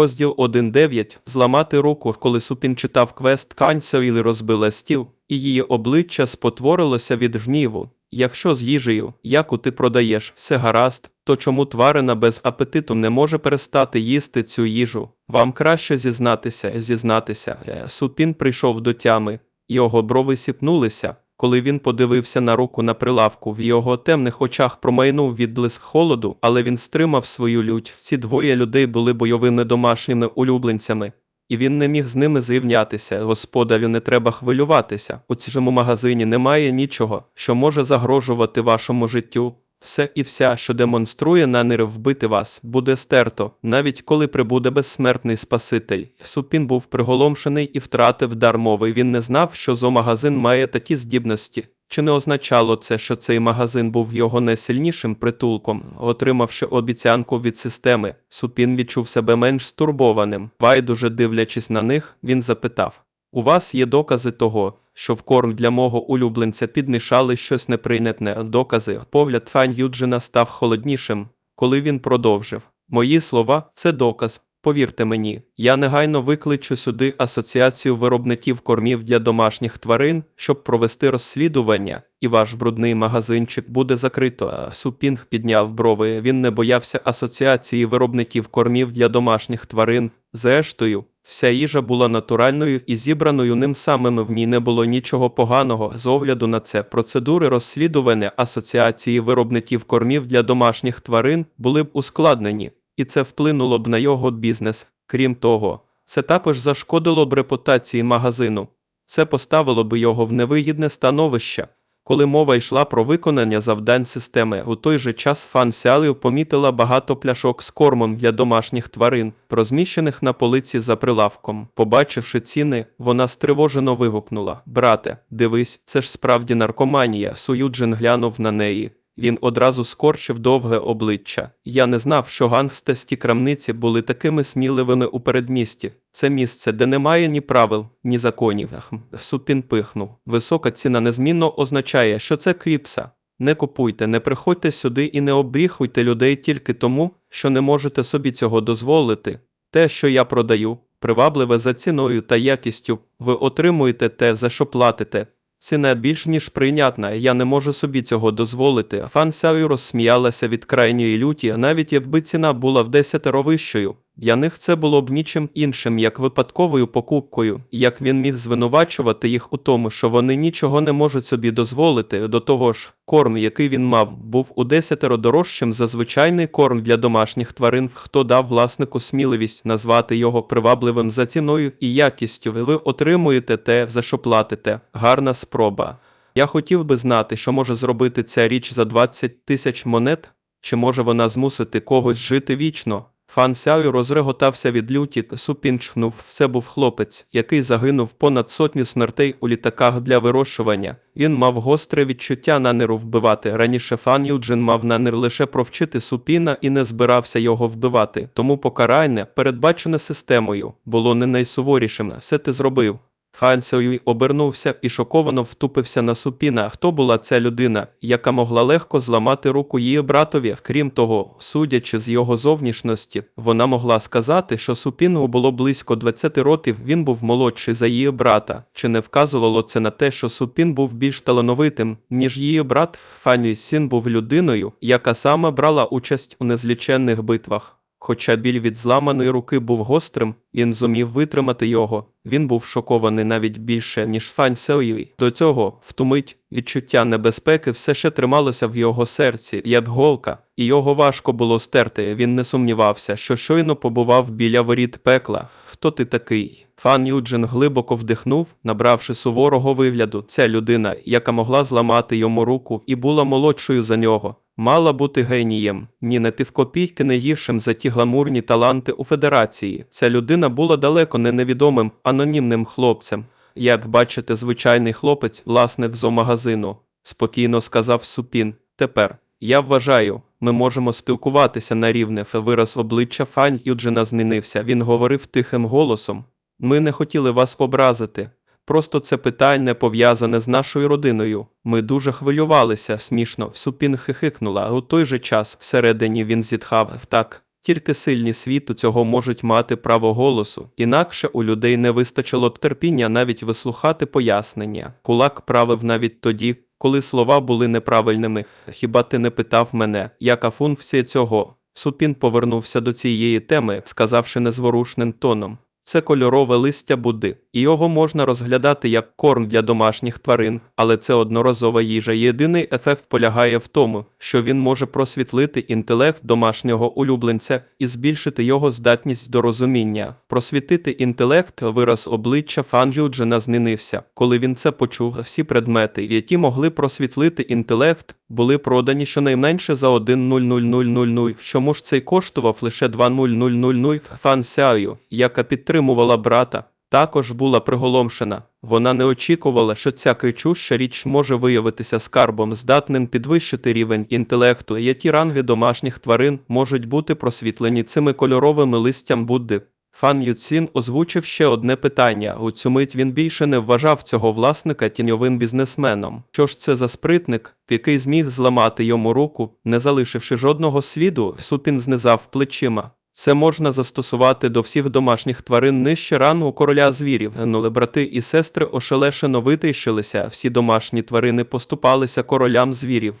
Розділ 1.9. Зламати руку, коли Супін читав квест Канцелі розбила стіл, і її обличчя спотворилося від гніву. Якщо з їжею, яку ти продаєш, все гаразд, то чому тварина без апетиту не може перестати їсти цю їжу? Вам краще зізнатися, зізнатися. Супін прийшов до тями, його брови сіпнулися. Коли він подивився на руку на прилавку, в його темних очах промайнув відблиск холоду, але він стримав свою лють. Ці двоє людей були бойовими домашніми улюбленцями, і він не міг з ними зрівнятися. Господарю, не треба хвилюватися. У цьому магазині немає нічого, що може загрожувати вашому життю. Все і вся, що демонструє наміри вбити вас, буде стерто, навіть коли прибуде безсмертний Спаситель. Супін був приголомшений і втратив дар мови. Він не знав, що зоомагазин має такі здібності. Чи не означало це, що цей магазин був його найсильнішим притулком? Отримавши обіцянку від системи, Супін відчув себе менш стурбованим. Байдуже дивлячись на них, він запитав: У вас є докази того, що в корм для мого улюбленця підмішали щось неприйнятне. Докази. Погляд Фань Юджина став холоднішим, коли він продовжив. Мої слова це доказ. Повірте мені, я негайно викличу сюди асоціацію виробників кормів для домашніх тварин, щоб провести розслідування, і ваш брудний магазинчик буде закрито. Супінг підняв брови. Він не боявся асоціації виробників кормів для домашніх тварин. Зрештою, вся їжа була натуральною і зібраною ним самим. В ній не було нічого поганого. З огляду на це процедури розслідування асоціації виробників кормів для домашніх тварин були б ускладнені і це вплинуло б на його бізнес. Крім того, це також зашкодило б репутації магазину. Це поставило б його в невигідне становище. Коли мова йшла про виконання завдань системи, у той же час Фан Сялів помітила багато пляшок з кормом для домашніх тварин, розміщених на полиці за прилавком. Побачивши ціни, вона стривожено вигукнула: Брате, дивись, це ж справді наркоманія. Суюджин глянув на неї. Він одразу скорчив довге обличчя. Я не знав, що гангстерські крамниці були такими сміливими у передмісті. Це місце, де немає ні правил, ні законів. Супін пихнув. Висока ціна незмінно означає, що це кліпса. Не купуйте, не приходьте сюди і не обріхуйте людей тільки тому, що не можете собі цього дозволити. Те, що я продаю, привабливе за ціною та якістю, ви отримуєте те, за що платите. Ціна більш ніж прийнятна, я не можу собі цього дозволити. Фан Сяю розсміялася від крайньої люті, навіть якби ціна була в десятеро вищою. Для них це було б нічим іншим, як випадковою покупкою, як він міг звинувачувати їх у тому, що вони нічого не можуть собі дозволити. До того ж, корм, який він мав, був у десятеро дорожчим за звичайний корм для домашніх тварин, хто дав власнику сміливість назвати його привабливим за ціною і якістю. Ви отримуєте те, за що платите. Гарна спроба. Я хотів би знати, що може зробити ця річ за 20 тисяч монет, чи може вона змусити когось жити вічно. Фан Сяю розреготався від люті, супінчхнув. Все був хлопець, який загинув понад сотню смертей у літаках для вирощування. Він мав гостре відчуття наміру вбивати. Раніше Фан Юджин мав намір лише провчити супіна і не збирався його вбивати. Тому покарання, передбачене системою, було не найсуворішим. Все ти зробив. Фан Сяюй обернувся і шоковано втупився на супіна. Хто була ця людина, яка могла легко зламати руку її братові? Крім того, судячи з його зовнішності, вона могла сказати, що супіну було близько 20 років, він був молодший за її брата. Чи не вказувало це на те, що супін був більш талановитим, ніж її брат? Фані Сін був людиною, яка саме брала участь у незліченних битвах. Хоча біль від зламаної руки був гострим, він зумів витримати його. Він був шокований навіть більше, ніж Сеуї. До цього, втумить, відчуття небезпеки все ще трималося в його серці, як голка, і його важко було стерти. Він не сумнівався, що щойно побував біля воріт пекла. Хто ти такий? Фан Юджин глибоко вдихнув, набравши суворого вигляду. Ця людина, яка могла зламати йому руку і була молодшою за нього. Мала бути генієм, ні не ти в копійки не гіршим за ті гламурні таланти у федерації. Ця людина була далеко не невідомим анонімним хлопцем. Як бачите, звичайний хлопець, власник зоомагазину, спокійно сказав Супін. Тепер я вважаю, ми можемо спілкуватися на рівне. Вираз обличчя Фань Юджина змінився. Він говорив тихим голосом. Ми не хотіли вас образити. Просто це питання пов'язане з нашою родиною. Ми дуже хвилювалися, смішно. Супін хихикнула, а у той же час всередині він зітхав так. Тільки сильні світу цього можуть мати право голосу, інакше у людей не вистачило б терпіння навіть вислухати пояснення. Кулак правив навіть тоді, коли слова були неправильними. Хіба ти не питав мене, яка функція цього? Супін повернувся до цієї теми, сказавши незворушним тоном. Це кольорове листя Будди, і його можна розглядати як корм для домашніх тварин, але це одноразова їжа. Єдиний ефект полягає в тому, що він може просвітлити інтелект домашнього улюбленця і збільшити його здатність до розуміння. Просвітити інтелект вираз обличчя Фанджіуджена знинився. Коли він це почув, всі предмети, які могли просвітлити інтелект, були продані щонайменше за 1.00000. Чому ж цей коштував лише 2.0000? Фан Сяю, яка підтримувала брата, також була приголомшена. Вона не очікувала, що ця кричуща річ може виявитися скарбом, здатним підвищити рівень інтелекту, які ранги домашніх тварин можуть бути просвітлені цими кольоровими листям Будди. Фан Юцін озвучив ще одне питання. У цю мить він більше не вважав цього власника тіньовим бізнесменом. Що ж це за спритник, який зміг зламати йому руку, не залишивши жодного сліду, Супін знизав плечима. Це можна застосувати до всіх домашніх тварин нижче рангу короля звірів, нули брати і сестри ошелешено витріщилися, всі домашні тварини поступалися королям звірів.